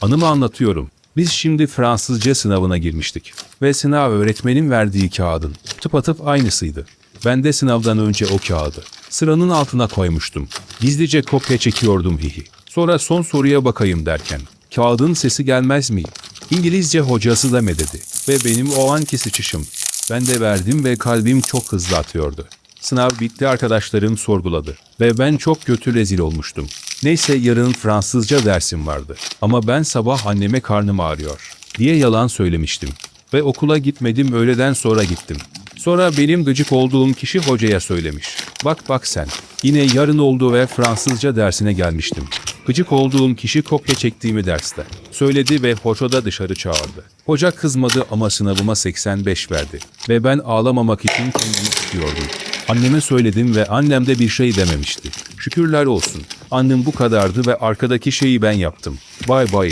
Anımı anlatıyorum. Biz şimdi Fransızca sınavına girmiştik. Ve sınav öğretmenin verdiği kağıdın tıpatıp aynısıydı. Ben de sınavdan önce o kağıdı sıranın altına koymuştum. Gizlice kopya çekiyordum hihi. Sonra son soruya bakayım derken kağıdın sesi gelmez mi? İngilizce hocası deme dedi. Ve benim o anki sıçışım. Ben de verdim ve kalbim çok hızlı atıyordu. Sınav bitti arkadaşlarım sorguladı ve ben çok kötü rezil olmuştum. Neyse yarın Fransızca dersim vardı ama ben sabah anneme karnım ağrıyor diye yalan söylemiştim. Ve okula gitmedim öğleden sonra gittim. Sonra benim gıcık olduğum kişi hocaya söylemiş. Bak bak sen. Yine yarın oldu ve Fransızca dersine gelmiştim. Gıcık olduğum kişi kopya çektiğimi derste. Söyledi ve hoca da dışarı çağırdı. Hoca kızmadı ama sınavıma 85 verdi. Ve ben ağlamamak için kendimi tutuyordum. Anneme söyledim ve annem de bir şey dememişti. Şükürler olsun. Annem bu kadardı ve arkadaki şeyi ben yaptım. Bay bay.